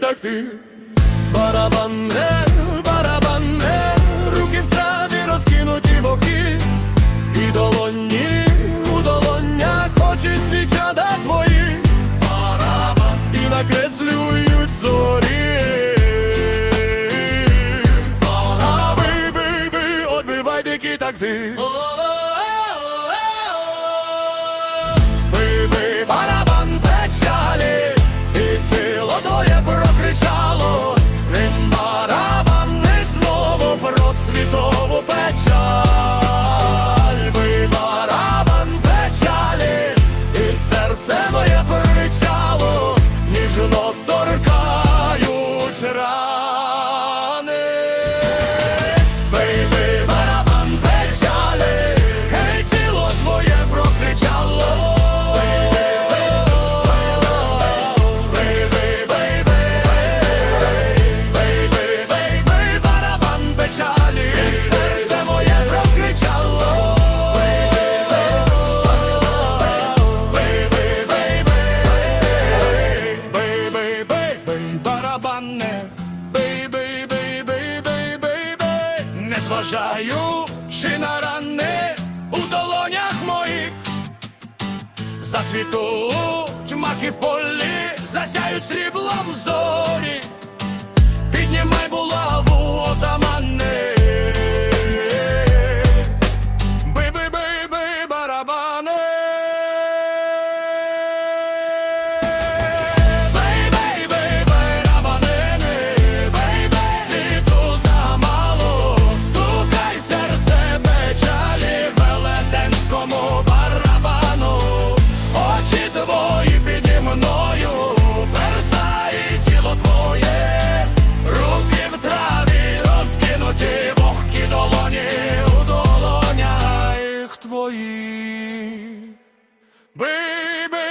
так ти. Барабане, барабане, руки в траві розкинуті боки, і долоні у долонях очі свічада твої, барабан і накреслюють зорі. Бий, бий, отбивай дикі такти. Зважаю чи на рани у долонях моїх. Зацвітуть маки в полі, засяють сріблом зорі Baby